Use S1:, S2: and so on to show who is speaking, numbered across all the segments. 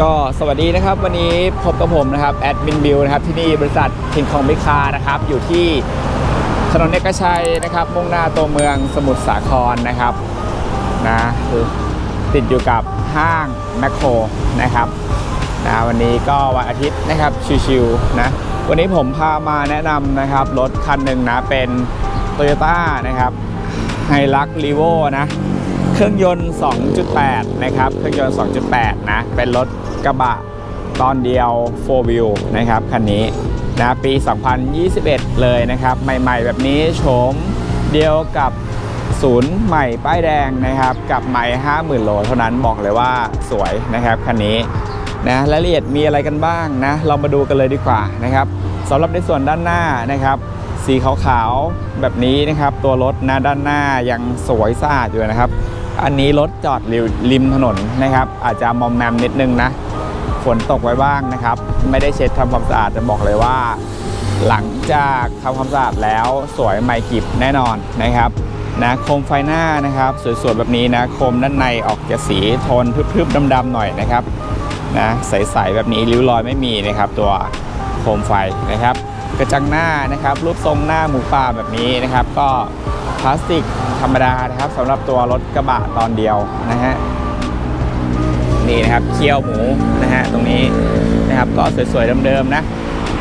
S1: ก็สวัสดีนะครับ วันนี้พบกับผมนะครับแอดมินบิวนะครับที่นี่บริษัทคิงคองมิคานะครับ อยู่ที่ถนนเอกชัยนะครับ มุ่งหน้าตัวเมืองสมุทรสาครนะครับนะคือติดอยู่กับห้างแมคโครนะครับนะวันนี้ก็วันอาทิตย์นะครับชิวๆนะ วันนี้ผมพามาแนะนำนะครับ รถคันหนึ่งนะเป็น Toyota นะครับไฮลักรีโวนะ เครื่องยนต์ 2.8 นะครับ เครื่องยนต์ 2.8 นะ เป็นรถกระบะตอนเดียว 4 wheel นะครับ คันนี้นะปี 2021 เลยนะครับ ใหม่ๆ แบบนี้โฉมเดียวกับศูนย์ใหม่ป้ายแดงนะครับ กับใหม่ 50,000 โล เท่านั้นบอกเลยว่าสวยนะครับ คันนี้ นะรายละเอียดมีอะไรกันบ้างนะเรามาดูกันเลยดีกว่านะครับสำหรับในส่วนด้านหน้านะครับสีขาวๆแบบนี้นะครับ ตัวรถนะด้านหน้ายังสวยสะอาดอยู่นะครับ อันนี้รถจอดริมริมถนนนะครับ อาจจะมอมแมมนิดนึงนะฝนตกไว้บ้างนะครับ ไม่ได้เช็ดทำความสะอาดจะบอกเลยว่า หลังจากทำความสะอาดแล้วสวยใหม่กิบแน่นอนนะครับนะโคมไฟหน้านะครับ สวยๆแบบนี้นะโคมด้านในออกจะสีโทนทึบๆดำๆหน่อยนะครับ นะใสๆแบบนี้ริ้วรอยไม่มีนะครับตัวโคมไฟนะครับ กระจังหน้านะครับรูปทรงหน้าหมูป่าแบบนี้นะครับ ก็พลาสติกธรรมดานะครับสำหรับตัวรถกระบะตอนเดียวนะฮะนี่นะครับเคี่ยวหมูนะฮะตรงนี้นะครับก็สวยๆเดิมๆนะ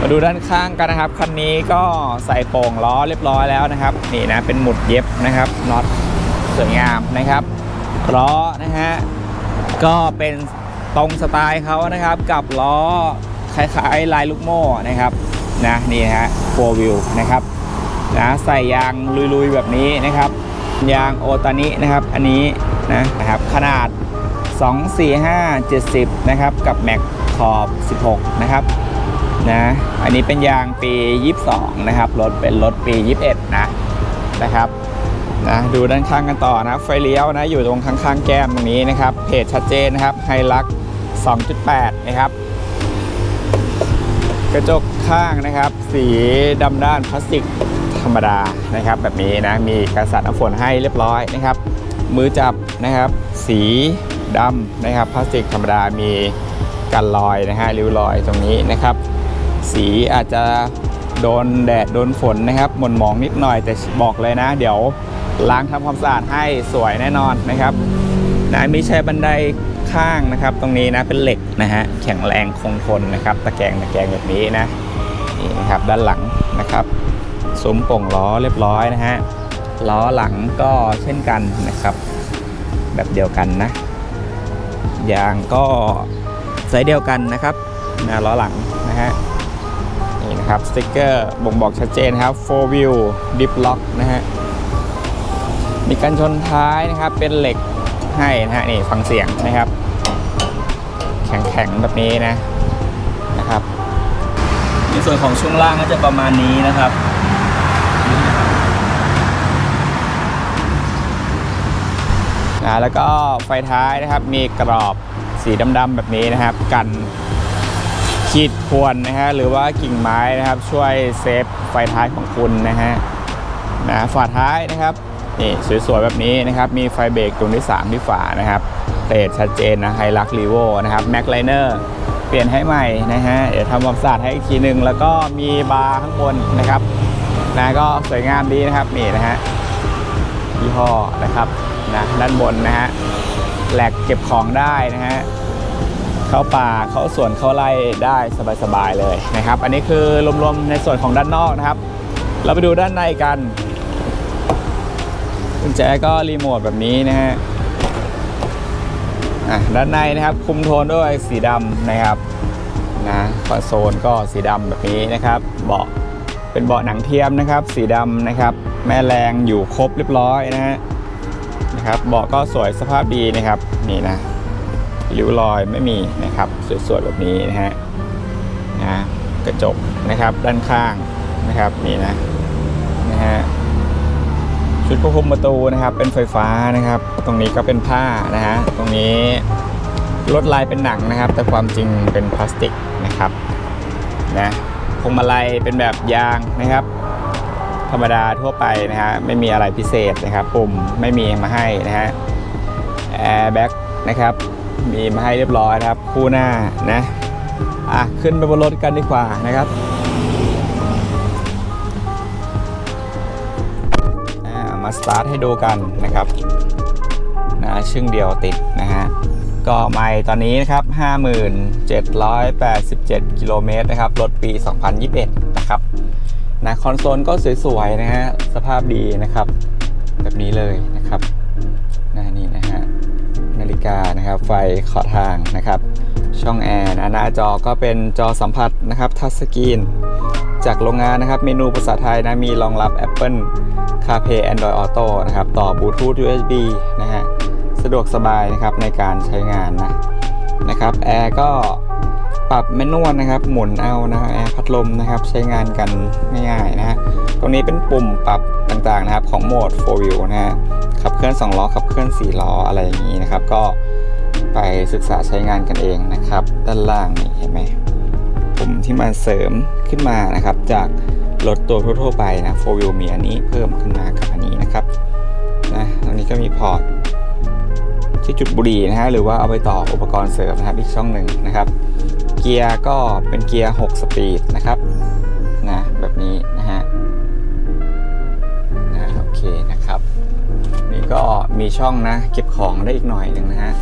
S1: มาดูด้านข้างกันนะครับคันนี้ก็ใส่โป่งล้อเรียบร้อยแล้วนะครับนี่นะเป็นหมุดเย็บนะครับน็อตสวยงามนะครับล้อนะฮะก็เป็น ตรงสไตล์เขานะครับ กับล้อคล้ายๆลายลูกโม่นะครับนะนี่ฮะโฟวิวนะครับนะใส่ยางลุยๆแบบนี้นะครับ ยางโอตานินะครับ อันนี้นะนะครับขนาด 2 4 5 70 นะครับ กับแม็กขอบ 16 นะครับนะอันนี้เป็นยางปี 22 นะครับรถเป็นรถปี 21 นะนะครับนะดูด้านข้างกันต่อนะไฟเลี้ยวนะอยู่ตรงข้างๆแก้มตรงนี้นะครับเพจชัดเจนนะครับไฮลัก 2.8 นะครับ กระจกข้างนะครับ สีดำด้านพลาสติกธรรมดานะครับ แบบนี้นะ มีการสาดน้ำฝนให้เรียบร้อยนะครับ มือจับนะครับ สีดำนะครับพลาสติกธรรมดามีกันรอยนะฮะริ้วรอยตรงนี้นะครับ สีอาจจะโดนแดดโดนฝนนะครับหม่นหมองนิดหน่อยแต่บอกเลยนะ เดี๋ยวล้างทำความสะอาดให้สวยแน่นอนนะครับนะมีใช้บันได ข้างนะครับ ตรงนี้นะเป็นเหล็กนะฮะแข็งแรงคงทนนะครับ ตะแกรงตะแกรงแบบนี้นะนี่นะครับด้านหลังนะครับซุ้มโป่งล้อเรียบร้อยนะฮะล้อหลังก็เช่นกันนะครับ แบบเดียวกันนะยางก็ไซส์เดียวกันนะครับนะล้อหลังนะฮะนี่นะครับสติกเกอร์บ่งบอกชัดเจนครับ4 wheel dip lock นะฮะมีกันชนท้ายนะครับเป็นเหล็ก ให้นะฮะนี่ฟังเสียงนะครับ แข็งๆแบบนี้นะนะครับ ในส่วนของช่วงล่างก็จะประมาณนี้นะครับนะแล้วก็ไฟท้ายนะครับมีกรอบสีดำๆแบบนี้นะครับ กันขีดควรนะฮะหรือว่ากิ่งไม้นะครับช่วยเซฟไฟท้ายของคุณนะฮะนะฝาท้ายนะครับ นี่สวยๆแบบนี้นะครับ มีไฟเบรกตรงที่ 3 ที่ฝานะครับเพลทชัดเจนนะไฮลักรีโวนะครับแม็กไลเนอร์เปลี่ยนให้ใหม่นะฮะเดี๋ยวทำความสะอาดให้อีกทีหนึ่งแล้วก็มีบาร์ข้างบนนะครับนะก็สวยงามดีนะครับนี่นะฮะยี่ห้อนะครับนะด้านบนนะฮะแหลกเก็บของได้นะฮะเข้าป่าเข้าสวนเข้าไร่ได้สบายๆเลยนะครับ อันนี้คือรวมๆในส่วนของด้านนอกนะครับ เราไปดูด้านในกัน กุญแจก็รีโมทแบบนี้นะฮะอะด้านในนะครับคุมโทนด้วยสีดำนะครับนะคอนโซลก็สีดำแบบนี้นะครับ เบาะเป็นเบาะหนังเทียมนะครับ สีดำนะครับ แม่แรงอยู่ครบเรียบร้อยนะฮะนะครับเบาะก็สวยสภาพดีนะครับนี่นะริ้วรอยไม่มีนะครับสวยๆแบบนี้นะฮะนะกระจกนะครับด้านข้างนะครับนี่นะนะฮะ ชุดควบคุมประตูนะครับเป็นไฟฟ้านะครับ ตรงนี้ก็เป็นผ้านะฮะตรงนี้ลดลายเป็นหนังนะครับ แต่ความจริงเป็นพลาสติกนะครับนะพวงมาลัยเป็นแบบยางนะครับ ธรรมดาทั่วไปนะฮะไม่มีอะไรพิเศษนะครับปุ่มไม่มีมาให้นะฮะแอร์แบ็กนะครับมีมาให้เรียบร้อยนะครับ คู่หน้านะอะขึ้นไปบนรถกันดีกว่านะครับ สตาร์ทให้ดูกันนะครับนะชึ่งเดียวติดนะฮะก็ไม่ตอนนี้นะครับ 5787 กิโลเมตรนะครับ รถปี 2021 นะครับนะคอนโซลก็สวยๆนะฮะ สภาพดีนะครับ แบบนี้เลย กานะครับ ไฟขอทางนะครับ ช่องแอร์หน้าจอก็เป็นจอสัมผัสนะครับทัชสกรีนจากโรงงานนะครับ เมนูภาษาไทยนะมีรองรับ Apple CarPlay Android Auto นะครับ ต่อบลูทูธ USB นะฮะสะดวกสบายนะครับในการใช้งานนะนะครับแอร์ก็ ปรับแมนนวลนะครับ หมุนเอานะฮะแอร์พัดลมนะครับ ใช้งานกันง่ายๆนะฮะตรงนี้เป็นปุ่มปรับต่างๆนะครับของโหมด 4 wheel นะฮะขับเคลื่อน 2 ล้อ ขับเคลื่อน 4 ล้ออะไรอย่างนี้นะครับ ก็ไปศึกษาใช้งานกันเองนะครับ ด้านล่างนี่เห็นไหมปุ่มที่มาเสริมขึ้นมานะครับ จากรถตัวทั่วๆไปนะ 4 wheel มีอันนี้เพิ่มขึ้นมากับอันนี้นะครับนะตรงนี้ก็มีพอร์ต ที่จุดบุหรี่นะฮะหรือว่าเอาไปต่ออุปกรณ์เสริมนะครับอีกช่องหนึ่งนะครับ เกียร์ก็เป็นเกียร์ 6 สปีดนะครับนะแบบนี้นะฮะนะโอเคนะครับ นี่ก็มีช่องนะเก็บของได้อีกหน่อยหนึ่งนะฮะ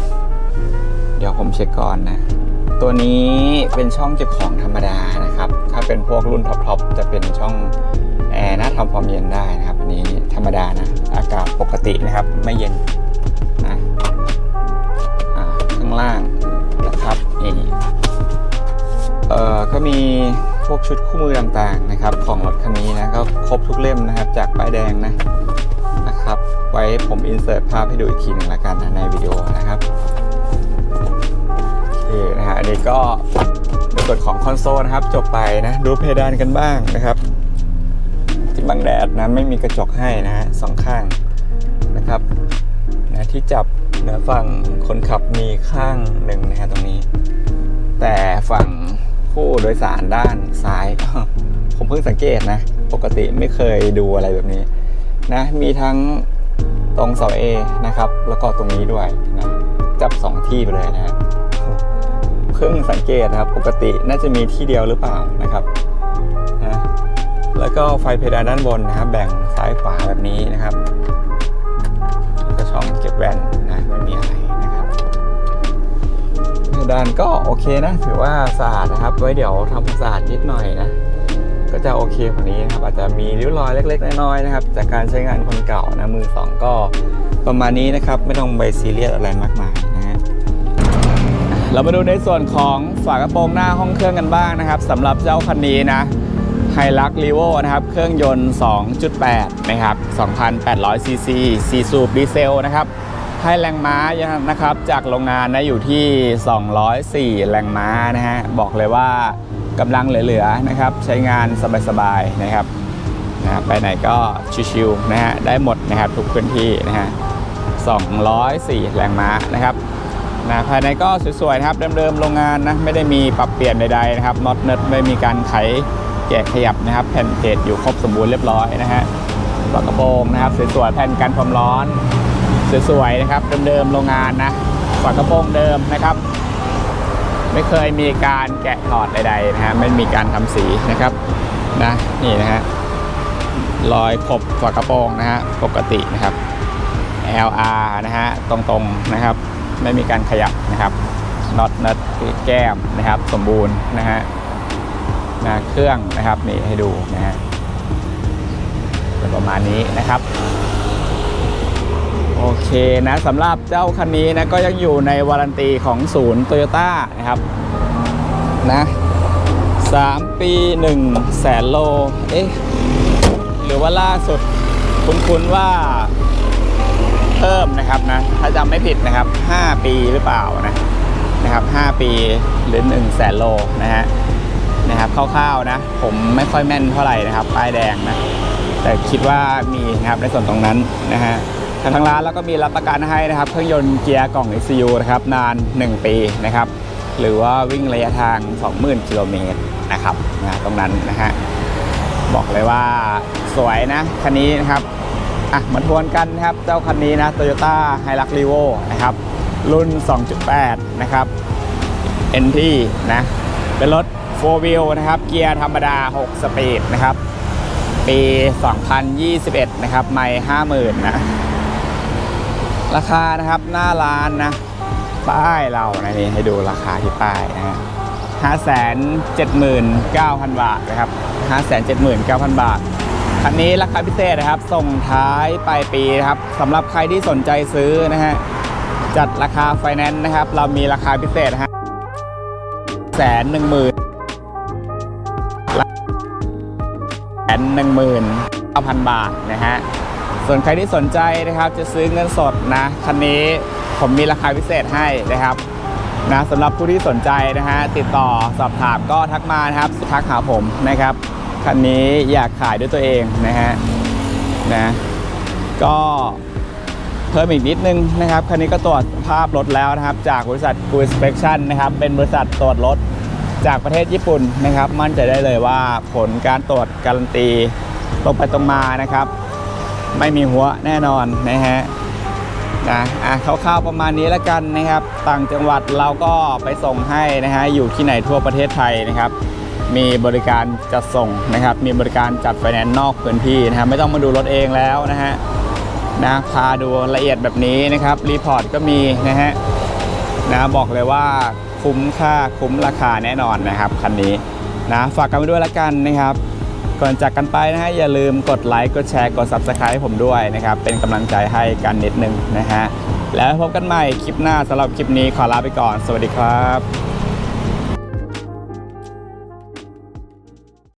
S1: เดี๋ยวผมเช็คก่อนนะ ตัวนี้เป็นช่องเก็บของธรรมดานะครับ ถ้าเป็นพวกรุ่นท็อปๆจะเป็นช่องแอร์นะทำความเย็นได้นะครับอันนี้ธรรมดานะอากาศปกตินะครับไม่เย็น ล่างนะครับนี่เอ่อก็มีพวกชุดคู่มือต่างๆนะครับ ของรถคันนี้นะก็ครบทุกเล่มนะครับ จากป้ายแดงนะนะครับ ไว้ผมอินเสิร์ตภาพให้ดูอีกทีหนึ่งละกันนะในวิดีโอนะครับโอเคนะฮะอันนี้ก็ในส่วนของคอนโซลนะครับ จบไปนะดูเพดานกันบ้างนะครับ ที่บังแดดนะไม่มีกระจกให้นะฮะสองข้าง นะที่จับเหนือฝั่งคนขับมีข้างหนึ่งนะฮะตรงนี้ แต่ฝั่งผู้โดยสารด้านซ้าย ผมเพิ่งสังเกตนะ ปกติไม่เคยดูอะไรแบบนี้นะมีทั้งตรงเสาเอนะครับ แล้วก็ตรงนี้ด้วยนะจับสองที่ไปเลยนะฮะเพิ่งสังเกตนะครับ ปกติน่าจะมีที่เดียวหรือเปล่านะครับนะแล้วก็ไฟเพดานด้านบนนะครับ แบ่งซ้ายขวาแบบนี้นะครับานก็โอเคนะ ถือว่าสะอาดนะครับ ไว้เดี๋ยวทำความสะอาดนิดหน่อยนะ ก็จะโอเคกว่านี้นะครับ อาจจะมีริ้วรอยเล็ก ๆ น้อยๆนะครับ จากการใช้งานคนเก่านะมือสองก็ประมาณนี้นะครับ ไม่ต้องไปซีเรียสอะไรมากมายนะฮะเรามาดูในส่วนของฝากระโปรงหน้าห้องเครื่องกันบ้างนะครับสำหรับเจ้าคันนี้นะไฮลักรีโวนะครับ เครื่องยนต์ 2.8 นะครับ 2,800ซีซีซีซูปดีเซลนะครับ ให้แรงม้านะครับ จากโรงงานนะอยู่ที่ 204 แรงม้านะฮะ บอกเลยว่ากำลังเหลือๆนะครับ ใช้งานสบายๆนะครับนะไปไหนก็ชิวๆนะฮะ ได้หมดนะครับ ทุกพื้นที่นะฮะ 204 แรงม้านะครับนะภายในก็สวยๆนะครับ เดิมๆโรงงานนะ ไม่ได้มีปรับเปลี่ยนใดๆนะครับน็อตเนิร์ดไม่มีการไขแกะขยับนะครับ แผ่นเพจอยู่ครบสมบูรณ์เรียบร้อยนะฮะฝากระโปรงนะครับสวยๆแผ่นกันความร้อน สวยๆนะครับเดิมๆโรงงานนะฝากระโปรงเดิมนะครับ ไม่เคยมีการแกะถอดใดๆนะฮะไม่มีการทำสีนะครับนะนี่นะฮะรอยขบฝากระโปรงนะฮะปกตินะครับ LR นะฮะตรงๆนะครับ ไม่มีการขยับนะครับน็อตนัดแก้มนะครับ สมบูรณ์นะฮะนะเครื่องนะครับนี่ให้ดูนะฮะเป็นประมาณนี้นะครับ โอเคนะสำหรับเจ้าคันนี้นะก็ยังอยู่ในวารันตีของศูนย์โตโยต้านะครับนะสามปี1นึ่งแสนโลเอ๊ะหรือว่าล่าสุดคุ้นๆว่าเพิ่มนะครับนะถ้าจำไม่ผิดนะครับ 5 ปีหรือเปล่านะนะครับ 5 ปีหรือ1นึ่งแสนโลนะฮะนะครับคร่าวๆนะ ผมไม่ค่อยแม่นเท่าไหร่นะครับ ป้ายแดงนะ แต่คิดว่ามีนะครับในส่วนตรงนั้นนะฮะ ทางทางร้านแล้วก็มีรับประกันให้นะครับ เครื่องยนต์เกียร์กล่อง ECU นะครับ นาน 1 ปีนะครับ หรือว่าวิ่งระยะทาง 20,000กิโลเมตรนะครับนะตรงนั้นนะฮะบอกเลยว่าสวยนะคันนี้นะครับอะมาทวนกันนะครับ เจ้าคันนี้นะ Toyota Hilux Revo นะครับ รุ่น 2.8 นะครับ NT นะ เป็นรถ4 wheel นะครับ เกียร์ธรรมดา 6 สปีดนะครับ ปี 2021 นะครับ ไม่ 50,000 นะ ราคานะครับหน้าร้านนะ ป้ายเรานะนี่ให้ดูราคาที่ป้ายนะฮะ579,000บาทนะครับ579,000บาทคันนี้ราคาพิเศษนะครับ ส่งท้ายปลายปีนะครับสำหรับใครที่สนใจซื้อนะฮะจัดราคาไฟแนนซ์นะครับ เรามีราคาพิเศษฮะแสนหนึ่งหมื่นแสนหนึ่งหมื่นเก้าพันบาทนะฮะ ส่วนใครที่สนใจนะครับจะซื้อเงินสดนะคันนี้ผมมีราคาพิเศษให้นะครับนะสำหรับผู้ที่สนใจนะฮะติดต่อสอบถามก็ทักมานะครับทักหาผมนะครับคันนี้อยากขายด้วยตัวเองนะฮะนะก็เพิ่มอีกนิดนึงนะครับคันนี้ก็ตรวจภาพรถแล้วนะครับ จากบริษัท g o o Inspection นะครับเป็นบริษัทตรวจรถจากประเทศญี่ปุ่นนะครับ มั่นใจได้เลยว่าผลการตรวจการันตีตรงไปตรงมานะครับ ไม่มีหัวแน่นอนนะฮะนะอะคร่าวๆประมาณนี้แล้วกันนะครับ ต่างจังหวัดเราก็ไปส่งให้นะฮะอยู่ที่ไหนทั่วประเทศไทยนะครับ มีบริการจัดส่งนะครับ มีบริการจัดไฟแนนซ์นอกพื้นที่นะครับไม่ต้องมาดูรถเองแล้วนะฮะนะพาดูละเอียดแบบนี้นะครับรีพอร์ตก็มีนะฮะนะบอกเลยว่าคุ้มค่าคุ้มราคาแน่นอนนะครับคันนี้นะฝากกันไว้ด้วยละกันนะครับ ก่อนจากกันไปนะฮะอย่าลืมกดไลค์กดแชร์กด Subscribe ให้ผมด้วยนะครับ เป็นกำลังใจให้กันนิดนึงนะฮะแล้วพบกันใหม่คลิปหน้าสำหรับคลิปนี้ขอลาไปก่อน สวัสดีครับ